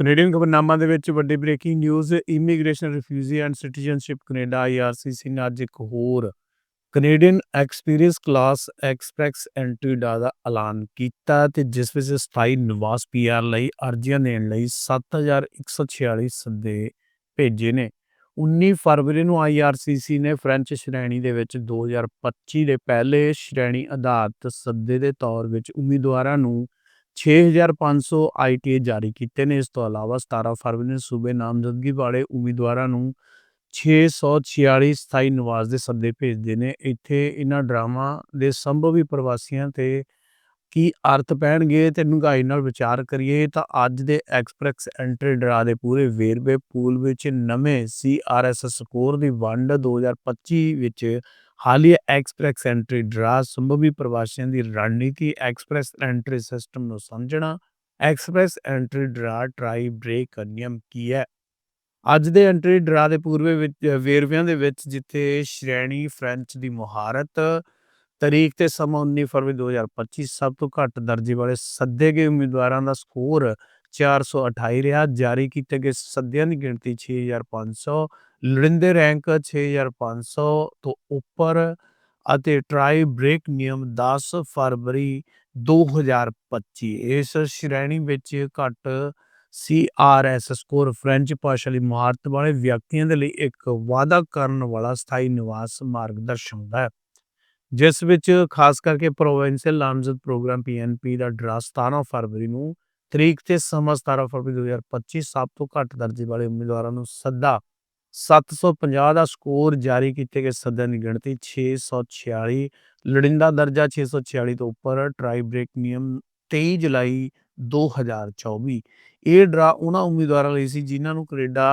Canadian ਖਬਰਨਾਮਾ ਦੇ ਵਿੱਚ ਵੱਡੀ breaking news immigration refugee and citizenship Canada IRCC ਨੇ ਅੱਜ ਇੱਕ ਹੋਰ Canadian experience class express entry ਦਾ ਦਾ ਐਲਾਨ ਕੀਤਾ ਤੇ ਜਿਸ ਵਿੱਚ ਸਥਾਈ ਨਿਵਾਸ ਪੀਆਰ ਲਈ ਅਰਜ਼ੀਆਂ ਦੇਣ ਲਈ 7146 ਸੱਦੇ ਭੇਜੇ ਨੇ। 19 ਫਰਵਰੀ ਨੂੰ ਆਈਆਰਸੀਸੀ ਨੇ ਫ੍ਰੈਂਚ ਸ਼੍ਰੇਣੀ ਦੇ ਵਿੱਚ 2025 ਦੇ ਪਹਿਲੇ ਸ਼੍ਰੇਣੀ ਆਧਾਰਿਤ ਸੱਦੇ ਦੇ ਤੌਰ ਵਿੱਚ ਉਮੀਦਵਾਰਾਂ ਨੂੰ 6500 ਆਈਟੀ ਜਾਰੀ ਕੀਤੇ ਨੇ। ਇਸ ਤੋਂ ਇਲਾਵਾ 17 ਫਰਵਰੀ ਨੂੰ ਸੂਬੇ ਨਾਮਜ਼ਦਗੀ ਵਾਲੇ ਉਮੀਦਵਾਰਾਂ ਨੂੰ 646 ਸਥਾਈ ਨਿਵਾਸ ਦੇ ਸੱਦੇ ਭੇਜਦੇ ਨੇ। ਇੱਥੇ ਇਹਨਾਂ ਡਰਾਮਾ ਦੇ ਸੰਭਵੀ ਪ੍ਰਵਾਸੀਆਂ ਤੇ ਕੀ ਅਰਥ ਪੈਣਗੇ, ਤੇ ਡੂੰਘਾਈ ਨਾਲ ਵਿਚਾਰ ਕਰੀਏ ਤਾਂ ਅੱਜ ਦੇ ਐਕਸਪ੍ਰੈਸ ਐਂਟਰੀ ਡਰਾ ਦੇ ਪੂਰੇ ਵੇਰਵੇ ਪੂਲ ਵਿੱਚ ਨਵੇਂ ਸੀਆਰਐਸ ਸਕੋਰ ਦੀ ਵੰਡ 2025 ਵਿੱਚ ਹਾਲੀਆ ਐਕਸਪ੍ਰੈਸ ਐਂਟਰੀ ਡਰਾ ਸੰਭਵੀ ਪ੍ਰਵਾਸੀਆਂ ਦੀ ਰਣਨੀਤੀ, ਐਕਸਪ੍ਰੈਸ ਐਂਟਰੀ ਸਿਸਟਮ ਨੂੰ ਸਮਝਣਾ, express entry draw tie break ਨਿਯਮ ਕੀ ਹੈ? ਅੱਜ ਦੇ ਐਂਟਰੀ ਡਰਾ ਦੇ ਪੂਰਵੇ ਵਿੱਚ, ਵੇਰਵਿਆਂ ਦੇ ਵਿੱਚ ਜਿੱਥੇ ਸ਼੍ਰੇਣੀ ਫ੍ਰੈਂਚ ਦੀ ਮੁਹਾਰਤ ਤਰੀਕ ਤੇ ਸਮਾਂ 19 ਫਰਵਰੀ 2025 ਸਭ ਤੋਂ ਘੱਟ ਦਰਜੇ ਵਾਲੇ ਸੱਦੇ ਗਏ ਉਮੀਦਵਾਰਾਂ ਦਾ ਸਕੋਰ 428 ਰਿਹਾ, ਜਾਰੀ ਕੀਤੇ ਗਏ ਸੱਦਿਆਂ ਦੀ ਗਿਣਤੀ 6500 ਲੋੜੀਂਦੇ ਰੈਂਕ 6500 ਤੋਂ ਉੱਪਰ ਅਤੇ ਟਰਾਈ ਬ੍ਰੇਕ ਨਿਯਮ 10 ਫਰਵਰੀ 2025 ਇਸ ਸ਼੍ਰੇਣੀ ਵਿੱਚ ਘੱਟ ਸੀਆਰਐਸ ਸਕੋਰ ਫ੍ਰੈਂਚ ਭਾਸ਼ਾ ਲਈ ਮਹਾਰਤ ਵਾਲੇ ਵਿਅਕਤੀਆਂ ਦੇ ਲਈ ਇੱਕ ਵਾਅਦਾ ਕਰਨ ਵਾਲਾ ਸਥਾਈ ਨਿਵਾਸ ਮਾਰਗਦਰਸ਼ਨ ਹੁੰਦਾ ਹੈ। ਜਿਸ ਵਿੱਚ ਖਾਸ ਕਰਕੇ ਪ੍ਰੋਵਿੰਸ਼ੀਅਲ ਨਾਮਜ਼ਦ ਪ੍ਰੋਗਰਾਮ ਪੀਐਨਪੀ ਦਾ ਡਰਾ 17 ਫਰਵਰੀ ਨੂੰ ਤਰੀਕ ਤੇ ਸਮਾਂ 17 ਫਰਵਰੀ 2025 ਸਭ ਤੋਂ ਘੱਟ ਦਰਜੇ ਵਾਲੇ ਉਮੀਦਵਾਰਾਂ ਨੂੰ ਸੱਦਾ 750 ਦਾ ਸਕੋਰ ਜਾਰੀ ਕੀਤੇ ਗਏ ਸੱਦਿਆਂ ਦੀ ਗਿਣਤੀ 646 ਲੜਿੰਦਾ ਦਰਜਾ 646 ਤੋਂ ਉੱਪਰ ਟਰਾਈ ਬ੍ਰੇਕ ਨਿਯਮ 23 ਜੁਲਾਈ 2024 ਇਹ ਡਰਾ ਉਹਨਾਂ ਉਮੀਦਵਾਰਾਂ ਲਈ ਸੀ ਜਿਨ੍ਹਾਂ ਨੂੰ ਕੈਨੇਡਾ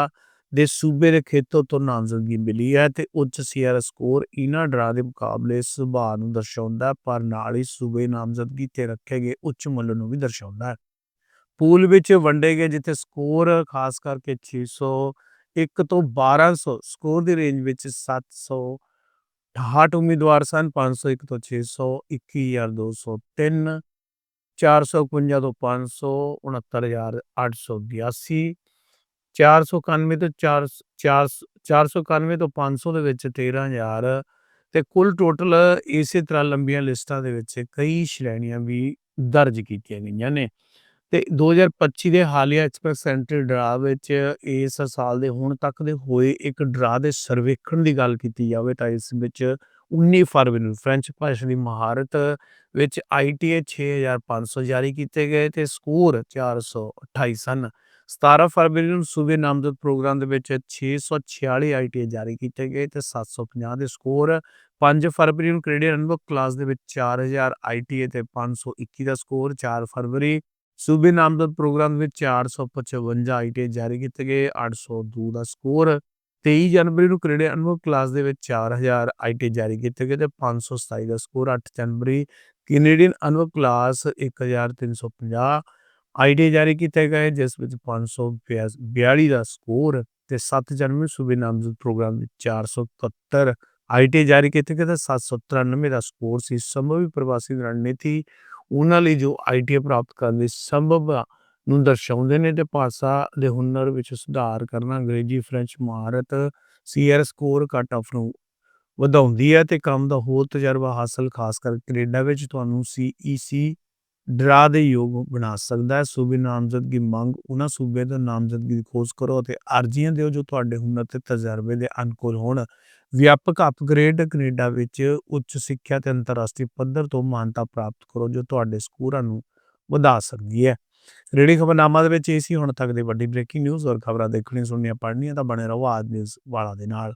ਦੇ ਸੂਬੇ ਦੇ ਖੇਤੋਂ ਤੋਂ ਨਾਮਜ਼ਦਗੀ ਮਿਲੀ ਹੈ ਤੇ ਉੱਚ ਸੀਆਰ ਸਕੋਰ ਇਹਨਾਂ ਡਰਾ ਦੇ ਮੁਕਾਬਲੇ ਸੁਭਾਅ ਨੂੰ ਦਰਸਾਉਂਦਾ ਹੈ, ਪਰ ਨਾਲ ਹੀ ਸੂਬੇ ਨਾਮਜ਼ਦਗੀ ਤੇ ਰੱਖੇ ਗਏ ਉੱਚ ਮੁੱਲ ਨੂੰ ਵੀ ਦਰਸਾਉਂਦਾ ਹੈ। ਪੂਲ ਵਿੱਚ ਵੰਡੇ ਗਏ ਜਿੱਥੇ ਸਕੋਰ ਖਾਸ ਕਰਕੇ 600 1 ਤੋਂ 1200 ਸਕੋਰ ਦੀ ਰੇਂਜ ਵਿੱਚ 768 ਉਮੀਦਵਾਰ ਸਨ 501 ਤੋਂ 600 21203 451 ਤੋਂ 500 69882 491 ਤੋਂ 4 491 ਤੋਂ 500 ਦੇ ਵਿੱਚ 13000 ਤੇ ਕੁੱਲ ਟੋਟਲ ਇਸੇ ਤਰ੍ਹਾਂ ਲੰਬੀਆਂ ਲਿਸਟਾਂ ਦੇ ਵਿੱਚ ਕਈ ਸ਼੍ਰੇਣੀਆਂ ਵੀ ਦਰਜ ਕੀਤੀਆਂ ਗਈਆਂ ਨੇ। ਤੇ 2025 ਦੇ ਹਾਲੀਆ ਐਕਸਪ੍ਰੈਸ ਸੈਂਟਰ ਡਰਾ ਵਿੱਚ ਇਸ ਸਾਲ ਦੇ ਹੁਣ ਤੱਕ ਦੇ ਹੋਏ ਇੱਕ ਡਰਾ ਦੇ ਸਰਵੇਖਣ ਦੀ ਗੱਲ ਕੀਤੀ ਜਾਵੇ ਤਾਂ ਇਸ ਵਿੱਚ 19 ਫਰਵਰੀ ਨੂੰ ਫ੍ਰੈਂਚ ਭਾਸ਼ਾ ਦੀ ਮਹਾਰਤ ਵਿੱਚ ਆਈਟੀਏ 6500 ਜਾਰੀ ਕੀਤੇ ਗਏ ਤੇ ਸਕੋਰ 428 ਸਨ। 17 ਫਰਵਰੀ ਨੂੰ ਸੂਬੇ ਨਾਮਜ਼ਦ ਪ੍ਰੋਗਰਾਮ ਦੇ ਵਿੱਚ 646 ਆਈਟੀਏ ਜਾਰੀ ਕੀਤੇ ਗਏ ਤੇ 750 ਦੇ ਸਕੋਰ। 5 ਫਰਵਰੀ ਨੂੰ ਕੈਨੇਡੀਅਨ ਅਨੁਭਵ ਕਲਾਸ ਦੇ ਵਿੱਚ 4000 ਆਈਟੀਏ ਤੇ 521 ਦਾ ਸਕੋਰ। 4 ਫਰਵਰੀ ਸੂਬੇ ਨਾਮਜ਼ਦ ਪ੍ਰੋਗਰਾਮ ਵਿੱਚ 455 ਆਈਟੀ ਜਾਰੀ ਕੀਤੇ ਗਏ 802 ਦਾ ਸਕੋਰ 23 ਜਨਵਰੀ ਨੂੰ ਕੈਨੇਡੀਅਨ ਅਨੁਭਵ ਕਲਾਸ ਦੇ ਵਿੱਚ 4000 ਆਈਟੀ ਜਾਰੀ ਕੀਤੇ ਗਏ ਤੇ 527 ਦਾ ਸਕੋਰ 8 ਜਨਵਰੀ ਕੈਨੇਡੀਅਨ ਅਨੁਭਵ ਕਲਾਸ 1350 ਆਈਟੀ ਜਾਰੀ ਕੀਤੇ ਗਏ, ਜਿਸ ਵਿੱਚ 542 ਦਾ ਸਕੋਰ ਤੇ 7 ਜਨਵਰੀ ਸੂਬੇ ਨਾਮਜ਼ਦ ਪ੍ਰੋਗਰਾਮ ਵਿੱਚ 471 ਆਈਟੀ ਜਾਰੀ ਕੀਤੇ ਗਏ ਤੇ 793 ਦਾ ਸਕੋਰ ਸੀ। ਸੰਭਵੀ ਪ੍ਰਵਾਸੀ ਰਣਨੀਤੀ ਉਹਨਾਂ ਲਈ ਜੋ ਆਈਟੀ ਪ੍ਰਾਪਤ ਕਰਨ ਦੀ ਸੰਭਵ ਨੂੰ ਦਰਸਾਉਂਦੇ ਨੇ ਤੇ ਭਾਸ਼ਾ ਦੇ ਹੁਨਰ ਵਿੱਚ ਸੁਧਾਰ ਕਰਨਾ ਅੰਗਰੇਜ਼ੀ, ਫ੍ਰੈਂਚ, ਮਹਾਰਤ, ਸੀਆਰ ਸਕੋਰ ਕੱਟ ਆਫ ਨੂੰ ਵਧਾਉਂਦੀ ਹੈ ਤੇ ਕੰਮ ਦਾ ਹੋਰ ਤਜਰਬਾ ਹਾਸਲ ਖਾਸ ਕਰ ਕੈਨੇਡਾ ਵਿੱਚ, ਤੁਹਾਨੂੰ ਸੀਈਸੀ ਡਰਾ ਦੇ ਯੋਗ ਬਣਾ ਸਕਦਾ ਹੈ। ਸੂਬੇ ਨਾਮਜ਼ਦਗੀ ਮੰਗ, ਉਹਨਾਂ ਸੂਬੇ ਦਾ ਨਾਮਜ਼ਦਗੀ ਦੀ ਖੋਜ ਕਰੋ ਅਤੇ ਅਰਜ਼ੀਆਂ ਦਿਓ ਜੋ ਤੁਹਾਡੇ ਹੁਨਰ ਤੇ ਤਜਰਬੇ ਦੇ ਅਨੁਕੂਲ ਹੋਣ। ਵਿਆਪਕ ਅਪਗ੍ਰੇਡ ਕੈਨੇਡਾ ਵਿੱਚ ਉੱਚ ਸਿੱਖਿਆ ਤੇ ਅੰਤਰਰਾਸ਼ਟਰੀ ਪੱਧਰ ਤੋਂ ਮਾਨਤਾ ਪ੍ਰਾਪਤ ਕਰੋ, ਜੋ ਤੁਹਾਡੇ ਸਕੋਰਾਂ ਨੂੰ ਵਧਾ ਸਕਦੀ ਹੈ। ਰੇਡੀ ਖਬਰਨਾਮਾ ਦੇ ਵਿੱਚ ਇਹ ਸੀ। ਹੁਣ ਤੱਕ ਦੀ ਵੱਡੀ ਬ੍ਰੇਕਿੰਗ ਨਿਊਜ਼ ਔਰ ਖਬਰਾਂ ਦੇਖਣੀਆਂ, ਸੁਣਨੀਆਂ, ਪੜ੍ਹਨੀਆਂ ਤਾਂ ਬਣੇ ਰਹੋ ਆਜ ਨਿਊਜ਼ ਵਾਲਾ ਦੇ ਨਾਲ।